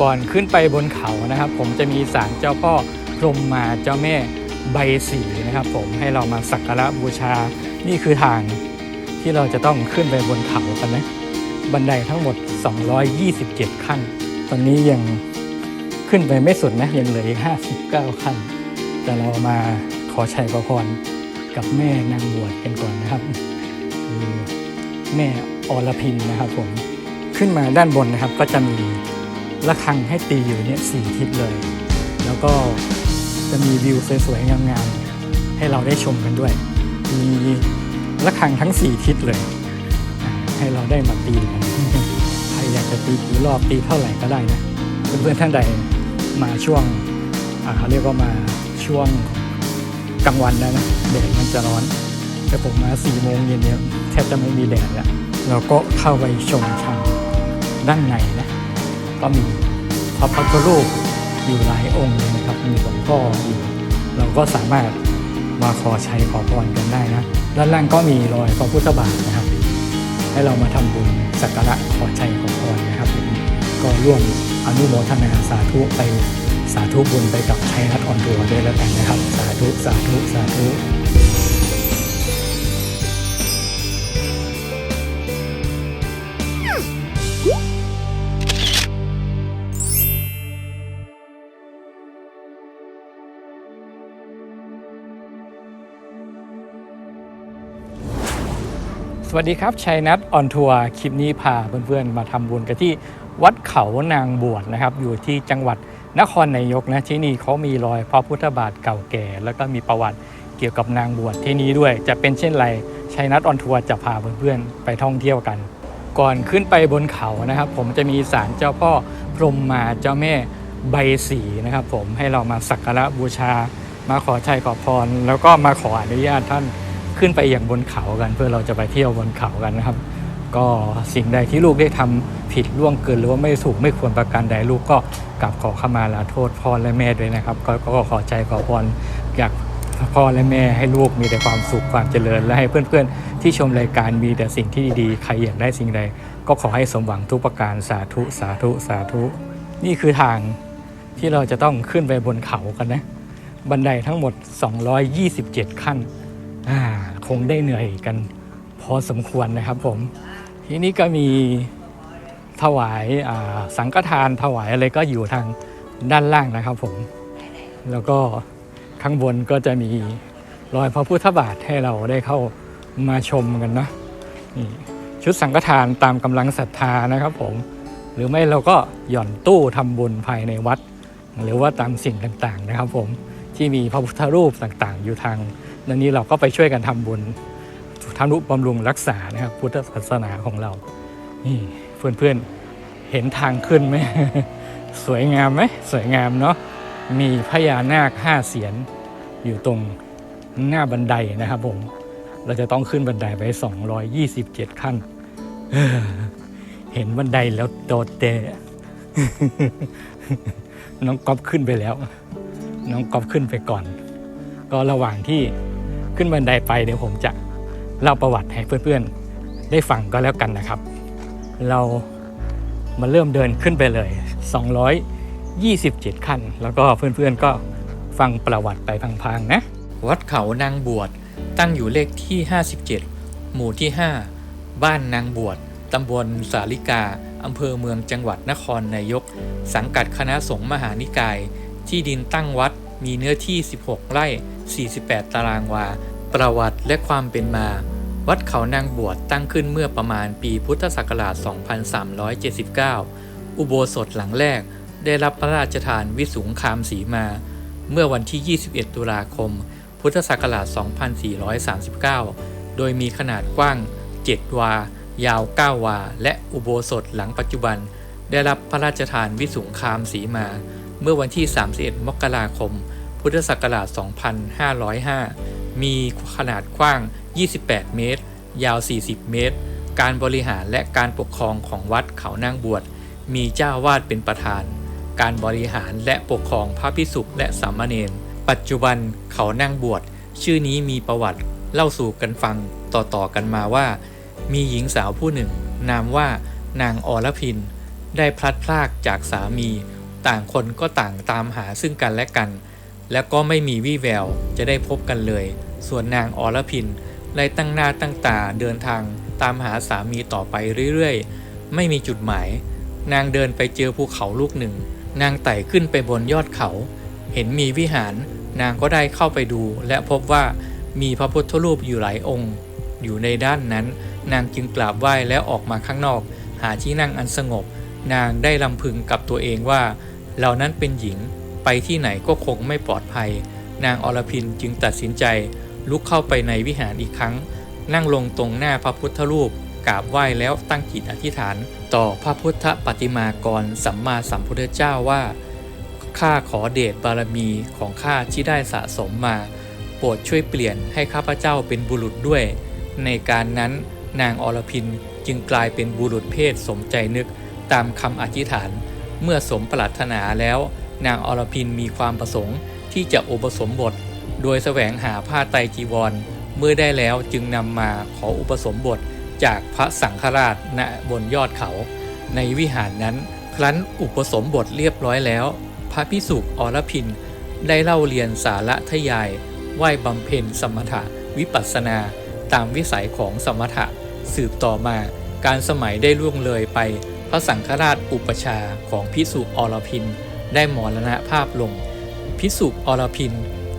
ก่อนขึ้นไปบนเขานะครับ ผมจะมีศาลเจ้าพ่อพรมมาเจ้าแม่ใบสีนะครับ ผมให้เรามาสักการะบูชา นี่คือทางที่เราจะต้องขึ้นไปบนเขากันนะ บันไดทั้งหมด 227 ขั้น ตอนนี้ยังขึ้นไปไม่สุดนะยังเหลืออีก 59 ขั้น แต่เรามาขอชัยขอพรกับแม่นางบวชกันก่อนนะครับคือแม่อรพินนะครับผมขึ้นมาด้านบนนะครับก็จะมี ระฆังให้ตีอยู่เนี่ยสี่ทิศเลย แล้วก็จะมีวิวสวยๆงามๆให้เราได้ชมกันด้วย มีระฆังทั้งสี่ทิศเลย ให้เราได้มาตีกันใครอยากจะตีกี่รอบตีเท่าไหร่ก็ได้นะเพื่อนๆท่านใดมาช่วงอ่าเขาเรียกว่ามาช่วงกลางวันนะนะแดดมันจะร้อนแต่ผมมาสี่โมงเย็นเนี่ยแทบจะไม่มีแดดแล้วเราก็เข้าไปชมทางด้านในนะ ก็มีพระพุทธรูปอยู่หลายองค์เลยนะครับ มีหลวงพ่ออยู่ เราก็สามารถมาขอชัยขอพรกันได้นะ ด้านล่างก็มีรอยพระพุทธบาทนะครับ ให้เรามาทำบุญสักการะขอชัยขอพรนะครับก็ร่วมอนุโมทนาสาธุไปสาธุบุญไปกับชัยรัตน์ออนทัวร์ด้วยแล้วกันนะครับ สาธุสาธุสาธุ วัสดีครับชัยนัทออนทัวร์คลิปนี้พาเพื่อนๆมาทำบุญกันที่วัดเขานางบวชนะครับ อยู่ที่จังหวัดนครนายกนะที่นี่เขามีรอยพระพุทธบาทเก่าแก่ แล้วก็มีประวัติเกี่ยวกับนางบวชที่นี้ด้วย จะเป็นเช่นไรชัยนัทออนทัวร์จะพาเพื่อนๆไปท่องเที่ยวกัน ก่อนขึ้นไปบนเขานะครับ ผมจะมีศาลเจ้าพ่อพรหมมาเจ้าแม่ใบสีนะครับ ผมให้เรามาสักการะบูชามาขอชัยขอพร แล้วก็มาขออนุญาตท่าน ขึ้นไปอย่างบนเขากัน เพื่อเราจะไปเที่ยวบนเขากันนะครับ ก็สิ่งใดที่ลูกได้ทำผิดล่วงเกินหรือว่าไม่ถูกไม่ควรประการใดลูกก็กลับขอขมาลาโทษพ่อและแม่ด้วยนะครับ ก็ก็ขอใจขอพรอยากพ่อและแม่ให้ลูกมีแต่ความสุขความเจริญ และให้เพื่อนๆ ที่ชมรายการมีแต่สิ่งที่ดีๆ ใครอยากได้สิ่งใด ก็ขอให้สมหวังทุกประการสาธุสาธุสาธุ นี่คือทางที่เราจะต้องขึ้นไปบนเขากันนะ บันไดทั้งหมด 227 ขั้น อ่าคงได้เหนื่อยกันพอสมควรนะครับผม ทีนี้ก็มีถวายาสังฆทานถวายอะไรก็อยู่ทางด้านล่างนะครับผม แล้วก็ข้างบนก็จะมีรอยพระพุทธบาทให้เราได้เข้ามาชมกันนะนี่ชุดสังฆทานตามกำลังศรัทธานะครับผม หรือไม่เราก็หย่อนตู้ทำบุญภายในวัด หรือว่าตามสิ่งต่างๆนะครับผมที่มีพระพุทธรูปต่างๆ อยู่ทาง ดังนี้เราก็ไปช่วยกันทำบุญทำนุบำรุงรักษานะครับ พุทธศาสนาของเรา นี่เพื่อนๆเห็นทางขึ้นไหมสวยงามไหมสวยงามเนาะมีพญานาคห้าเสียนอยู่ตรงหน้าบันไดนะครับผม เราจะต้องขึ้นบันไดไป 227 ขั้นเออเห็นบันไดแล้วโดดเตะน้องก๊อฟขึ้นไปแล้ว น้องก๊อฟขึ้นไปก่อน ก็ระหว่างที่ ขึ้นบันไดไปเดี๋ยวผมจะเล่าประวัติให้เพื่อนๆ ได้ฟังก็แล้วกันนะครับ เรามาเริ่มเดินขึ้นไปเลย 227 ขั้น แล้วก็เพื่อนๆก็ฟังประวัติไปพังๆนะ วัดเขานางบวชตั้งอยู่เลขที่ 57 หมู่ที่ 5 บ้านนางบวชตำบลสาลิกา อำเภอเมืองจังหวัดนครนายก สังกัดคณะสงฆ์มหานิกาย ที่ดินตั้งวัดมีเนื้อที่ 16 ไร่ 48 ตารางวา ประวัติและความเป็นมา วัดเขานางบวชตั้งขึ้นเมื่อประมาณปีพุทธศักราช 2379 อุโบสถหลังแรกได้รับพระราชทานวิสุงคามสีมา เมื่อวันที่ 21 ตุลาคม พุทธศักราช 2439 โดยมีขนาดกว้าง 7 วา ยาว 9 วา และอุโบสถหลังปัจจุบัน ได้รับพระราชทานวิสุงคามสีมา เมื่อวันที่ 31 มกราคม พุ พุทธศักราช 2505 มีขนาดกว้าง 28 เมตร ยาว 40 เมตร การบริหารและการปกครองของวัดเขานางบวช มีเจ้าวาดเป็นประธาน การบริหารและปกครองพระพิสุและสามเณร ปัจจุบันเขานางบวช ชื่อนี้มีประวัติเล่าสู่กันฟังต่อๆกันมาว่า มีหญิงสาวผู้หนึ่ง นามว่านางอรพิน ได้พลัดพรากจากสามี ต่างคนก็ต่างตามหาซึ่งกันและกัน และก็ไม่มีวี่แววจะได้พบกันเลย ส่วนนางอรพินได้ตั้งหน้าตั้งตาเดินทางตามหาสามีต่อไปเรื่อยๆ ไม่มีจุดหมาย นางเดินไปเจอภูเขาลูกหนึ่ง นางไต่ขึ้นไปบนยอดเขา เห็นมีวิหาร นางก็ได้เข้าไปดู และพบว่ามีพระพุทธรูปอยู่หลายองค์ อยู่ในด้านนั้น นางจึงกราบไหว้แล้วออกมาข้างนอก หาที่นั่งอันสงบ นางได้ลำพึงกับตัวเองว่าเรานั้นเป็นหญิง ไปที่ไหนก็คงไม่ปลอดภัย นางอรพินจึงตัดสินใจ ลุกเข้าไปในวิหารอีกครั้ง นั่งลงตรงหน้าพระพุทธรูปกราบไหว้แล้วตั้งจิตอธิษฐาน ต่อพระพุทธปฏิมากรสัมมาสัมพุทธเจ้าว่าข้าขอเดชบารมีของข้าที่ได้สะสมมา โปรดช่วยเปลี่ยนให้ข้าพเจ้าเป็นบุรุษด้วย ในการนั้นนางอรพินจึงกลายเป็นบุรุษเพศสมใจนึกตามคำอธิษฐาน เมื่อสมปรารถนาแล้ว นางอรพินมีความประสงค์ที่จะอุปสมบท โดยแสวงหาผ้าไตรจีวร เมื่อได้แล้วจึงนำมาขออุปสมบทจากพระสังฆราชณบนยอดเขา ในวิหารนั้น ครั้นอุปสมบทเรียบร้อยแล้ว พระพิสุกอรพินได้เล่าเรียนสาระทยายไหว้บำเพ็ญสมถะวิปัสสนา ตามวิสัยของสมถะสืบต่อมา การสมัยได้ล่วงเลยไป พระสังฆราชอุปชาของพิสุอรพิน ได้มรณภาพลง พิสุอรพิน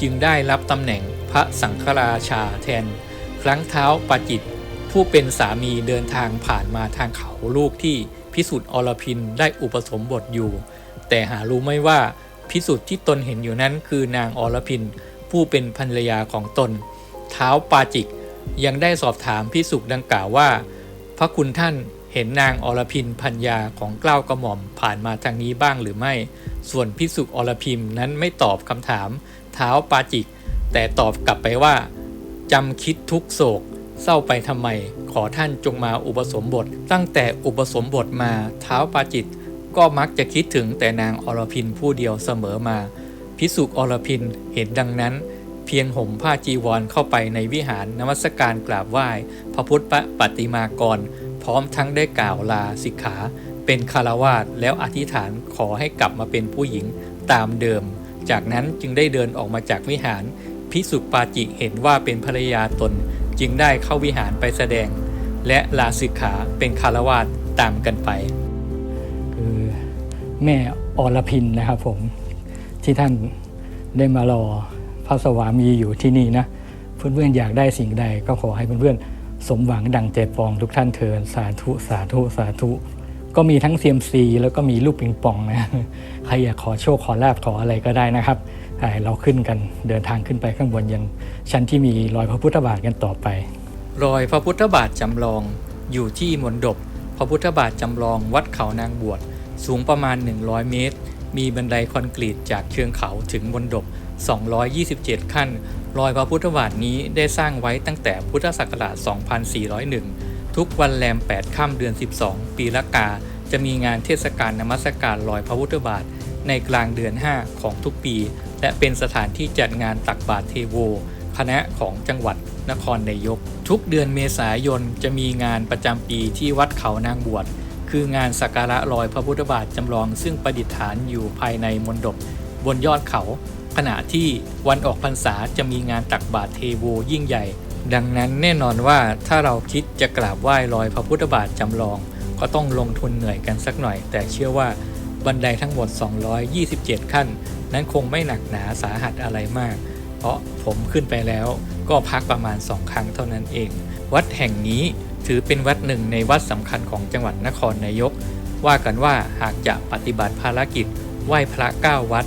จึงได้รับตำแหน่งพระสังฆราชาแทน ครั้งเท้าปาจิต ผู้เป็นสามีเดินทางผ่านมาทางเขาลูกที่พิสุทธิ์อรพินได้อุปสมบทอยู่ แต่หารู้ไม่ว่าพิสุทธิ์ที่ตนเห็นอยู่นั้นคือนางอรพิน ผู้เป็นภรรยาของตน เท้าปาจิกยังได้สอบถามพิสุดังกล่าวว่า พระคุณท่าน เห็นนางอรพินพัญญาของเกล้ากระหม่อมผ่านมาทางนี้บ้างหรือไม่ ส่วนพิสุอรพิมนั้นไม่ตอบคำถามเท้าปาจิก แต่ตอบกลับไปว่าจำคิดทุกโศก เศร้าไปทำไม ขอท่านจงมาอุปสมบท ตั้งแต่อุปสมบทมาเท้าปาจิต ก็มักจะคิดถึงแต่นางอรพินผู้เดียวเสมอมา พิสุอรพินเห็นดังนั้น เพียงห่มผ้าจีวรเข้าไปในวิหารนมัสการกราบไหว้ พระพุทธปฏิมากร พร้อมทั้งได้กล่าวลาสิกขาเป็นคารวาสแล้วอธิษฐานขอให้กลับมาเป็นผู้หญิงตามเดิม จากนั้นจึงได้เดินออกมาจากวิหาร พิสุปาจิเห็นว่าเป็นภรรยาตนจึงได้เข้าวิหารไปแสดง และลาสิกขาเป็นคารวาสตามกันไป คือแม่อรพินนะครับผมที่ท่านได้มารอพระสวามีอยู่ที่นี่นะ เพื่อนๆอยากได้สิ่งใดก็ขอให้เพื่อนๆ สมหวังดังใจปองทุกท่านเถิดสาธุสาธุสาธุ ก็มีทั้งเซียมซีแล้วก็มีลูกปิงปองนะใครอยากขอโชคขอลาบขออะไรก็ได้นะครับเราขึ้นกันเดินทางขึ้นไปข้างบนยังชั้นที่มีรอยพระพุทธบาทกันต่อไป รอยพระพุทธบาทจำลองอยู่ที่มณฑปพระพุทธบาทจำลองวัดเขานางบวชสูงประมาณ 100 เมตร มีบันไดคอนกรีตจากเชิงเขาถึงมณฑป227 ขั้น รอยพระพุทธบาทนี้ได้สร้างไว้ตั้งแต่พุทธศักราช 2401 ทุกวันแรม 8 ค่ำเดือน 12 ปีละกา จะมีงานเทศกาลนมัสการรอยพระพุทธบาทในกลางเดือน 5 ของทุกปี และเป็นสถานที่จัดงานตักบาตรเทโว คณะของจังหวัดนครนายก ทุกเดือนเมษายนจะมีงานประจำปีที่วัดเขานางบวช คืองานสักการะรอยพระพุทธบาทจำลองซึ่งประดิษฐานอยู่ภายในมณฑปบนยอดเขา ขณะที่วันออกพรรษาจะมีงานตักบาตรเทโวยิ่งใหญ่ ดังนั้นแน่นอนว่าถ้าเราคิดจะกราบไหว้รอยพระพุทธบาทจำลอง ก็ต้องลงทุนเหนื่อยกันสักหน่อย แต่เชื่อว่าบันไดทั้งหมด 227 ขั้น นั้นคงไม่หนักหนาสาหัสอะไรมาก เพราะผมขึ้นไปแล้วก็พักประมาณ2ครั้งเท่านั้นเอง วัดแห่งนี้ถือเป็นวัดหนึ่งในวัดสำคัญของจังหวัดนครนายก ว่ากันว่าหากจะปฏิบัติภารกิจไหว้พระเก้าวัด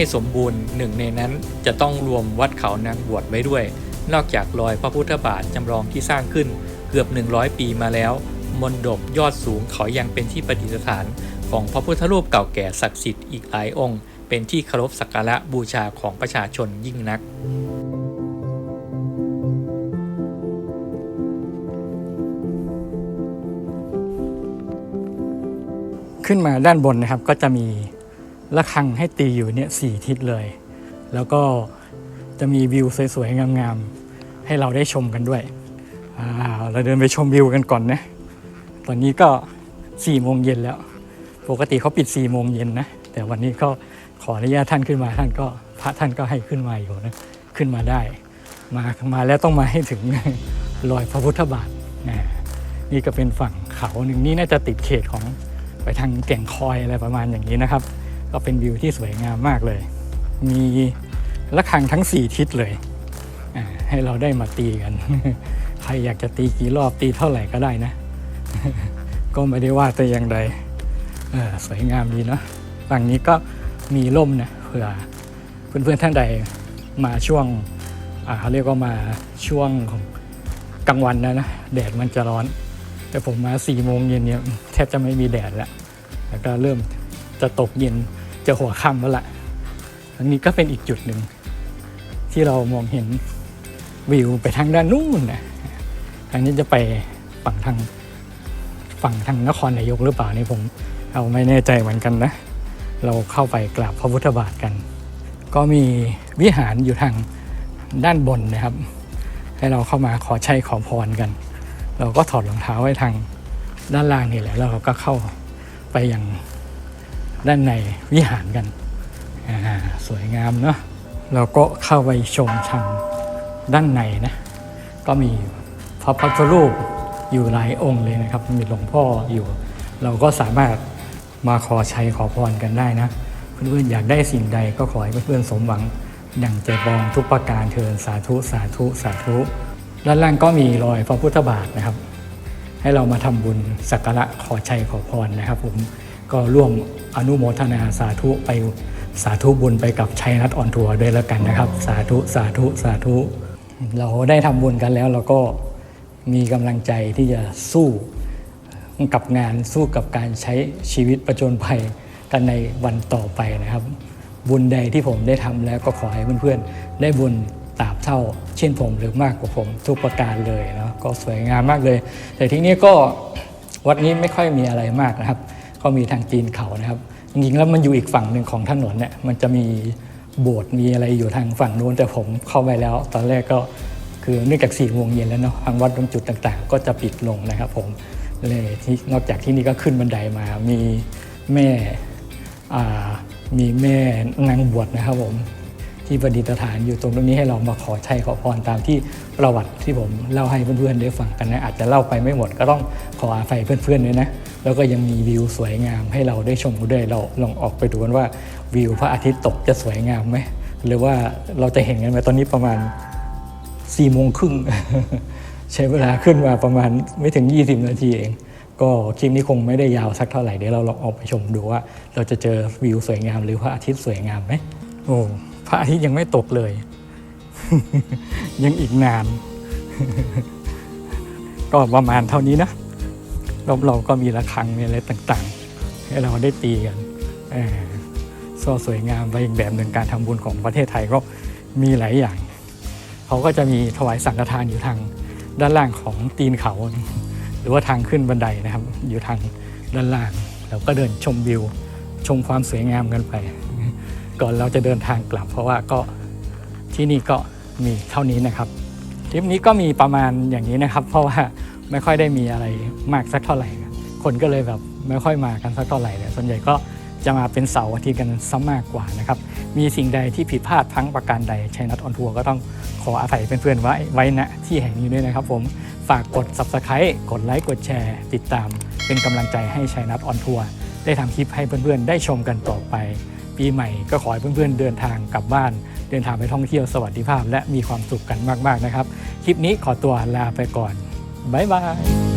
ให้สมบูรณ์หนึ่งในนั้นจะต้องรวมวัดเขานางบวชไว้ด้วย นอกจากรอยพระพุทธบาทจำลองที่สร้างขึ้นเกือบ 100 ปีมาแล้วมณฑปยอดสูงเขายังเป็นที่ประดิษฐาน ของพระพุทธรูปเก่าแก่ศักดิ์สิทธิ์อีกหลายองค์ เป็นที่เคารพสักการะบูชาของประชาชนยิ่งนัก ขึ้นมาด้านบนนะครับก็จะมี ระฆังให้ตีอยู่เนี่ยสี่ทิศเลย แล้วก็จะมีวิวสวยๆ งามๆ ให้เราได้ชมกันด้วย เราเดินไปชมวิวกันก่อนนะ ตอนนี้ก็สี่โมงเย็นแล้ว ปกติเขาปิด4ี่โมงเย็นนะ แต่วันนี้ก็ขออนุญาตท่านขึ้นมาท่านก็พระท่านก็ให้ขึ้นมาอยู่นะ ขึ้นมาได้ มามาแล้วต้องมาให้ถึงรอยพระพุทธบาทนะนี่ก็เป็นฝั่งเขาหนึ่งนี่น่าจะติดเขตของไปทางแก่งคอยอะไรประมาณอย่างนี้นะครับ ก็เป็นวิวที่สวยงามมากเลย มีระฆังทั้ง 4 ทิศเลย ให้เราได้มาตีกัน ใครอยากจะตีกี่รอบตีเท่าไหร่ก็ได้นะ ก็ไม่ได้ว่าแต่อย่างใดสวยงามดีเนาะฝั่งนี้ก็มีร่มนะเผื่อเพื่อนๆท่านใดมาช่วงเขาเรียกว่ามาช่วงของกลางวันนะนะแดดมันจะร้อน แต่ผมมา4ี่โมงเย็นเนี่ยแทบจะไม่มีแดดแล้วแล้วก็เริ่มจะตกเย็น จะหัวค่ำแล้วล่ะอันนี้ก็เป็นอีกจุดหนึ่ง ที่เรามองเห็นวิวไปทางด้านนู้นนะอันนี้จะไปฝั่งทางฝั่งทางนครนายกหรือเปล่านี่ผมเอาไม่แน่ใจเหมือนกันนะ เราเข้าไปกราบพระพุทธบาทกัน ก็มีวิหารอยู่ทางด้านบนนะครับ ให้เราเข้ามาขอชัยขอพรกัน เราก็ถอดรองเท้าไว้ทางด้านล่างนี่แหละแล้วเราก็เข้าไปยัง ด้านในวิหารกัน สวยงามเนาะเราก็เข้าไปชมทางด้านในนะ ก็มีพระพุทธรูปอยู่หลายองค์เลยนะครับ มีหลวงพ่ออยู่ เราก็สามารถมาขอชัยขอพรกันได้นะ เพื่อนๆอยากได้สิ่งใดก็ขอให้เพื่อนๆสมหวังดังใจปองทุกประการเทินสาธุสาธุสาธุ ด้านล่างก็มีรอยพระพุทธบาทนะครับ ให้เรามาทำบุญสักการะขอชัยขอพรนะครับผม ก็ร่วมอนุโมทนาสาธุไปสาธุบุญไปกับชัยนัทออนทัวร์ด้วยแล้วกันนะครับ สาธุสาธุสาธุ เราได้ทำบุญกันแล้วเราก็มีกำลังใจที่จะสู้กับงานสู้กับการใช้ชีวิตประจนภัยกันในวันต่อไปนะครับ บุญใดที่ผมได้ทำแล้วก็ขอให้เพื่อนๆ ได้บุญตาบเท่า เช่นผมหรือมากกว่าผมทุกประการเลยเนาะก็สวยงามมากเลย แต่ทีนี้ก็วัดนี้ไม่ค่อยมีอะไรมากนะครับ ก็มีทางจีนเขานะครับจริงๆแล้วมันอยู่อีกฝั่งหนึ่งของถนนเนี่ยมันจะมีโบสถ์มีอะไรอยู่ทางฝั่งนู้นแต่ผมเข้าไปแล้ว ตอนแรกก็คือเนื่องจากสี่โมงเย็นแล้วเนาะทางวัดตรงจุดต่างๆ ก็จะปิดลงนะครับผมเลยที่นอกจากที่นี่ก็ขึ้นบันไดมามีแม่มีแม่นางบวชนะครับผม ที่ประดิษฐานอยู่ตรงนี้ให้เรามาขอชัยขอพรตามที่ประวัติที่ผมเล่าให้เพื่อนๆได้ฟังกันนะอาจจะเล่าไปไม่หมดก็ต้องขออาภัยเพื่อนๆด้วยนะแล้วก็ยังมีวิวสวยงามให้เราได้ชมด้วยเราลองออกไปดูกันว่าวิวพระอาทิตย์ตกจะสวยงามไหมหรือว่าเราจะเห็นกันไหมตอนนี้ประมาณ4ี่โมงครึ่งใช้เวลาขึ้นมาประมาณไม่ถึง 20 นาทีเอง ก็คลิปนี้คงไม่ได้ยาวสักเท่าไหร่เดี๋ยวเราลองออกไปชมดูว่า เราจะเจอวิวสวยงามหรือพระอาทิตย์สวยงามไหมโอ้ พระอาทิตย์ยังไม่ตกเลย ยังอีกนาน ก็ประมาณเท่านี้นะรอบเราก็มีระฆังมีอะไรต่างๆ ให้เราได้ตีกันเออสวยงามไปอีกแบบหนึ่งการทำบุญของประเทศไทยก็มีหลายอย่าง เขาก็จะมีถวายสังฆทานอยู่ทางด้านล่างของตีนเขา หรือว่าทางขึ้นบันไดนะครับ อยู่ทางด้านล่างเราก็เดินชมวิว ชมความสวยงามกันไป ก่อนเราจะเดินทางกลับ เพราะว่าก็ที่นี่ก็มีเท่านี้นะครับทริปนี้ก็มีประมาณอย่างนี้นะครับ เพราะว่าไม่ค่อยได้มีอะไรมากสักเท่าไหร่ คนก็เลยแบบไม่ค่อยมากันสักเท่าไหร่เลยส่วนใหญ่ก็จะมาเป็นเสาร์อาทิตย์กันซะมากกว่านะครับ มีสิ่งใดที่ผิดพลาดทั้งประการใดชัยนัทออนทัวร์ก็ต้องขออภัยเพื่อนๆไว้ไว้ณที่แห่งนี้ด้วยนะครับ ผมฝากกด subscribe กดไลค์กดแชร์ ติดตาม เป็นกำลังใจให้ชัยนัทออนทัวร์ได้ทำคลิปให้เพื่อนๆ ได้ชมกันต่อไป ปีใหม่ ก็ขอให้เพื่อนๆเดินทางกลับบ้าน เดินทางไปท่องเที่ยวสวัสดิภาพ และมีความสุขกันมากๆนะครับ คลิปนี้ขอตัวลาไปก่อนบ๊ายบาย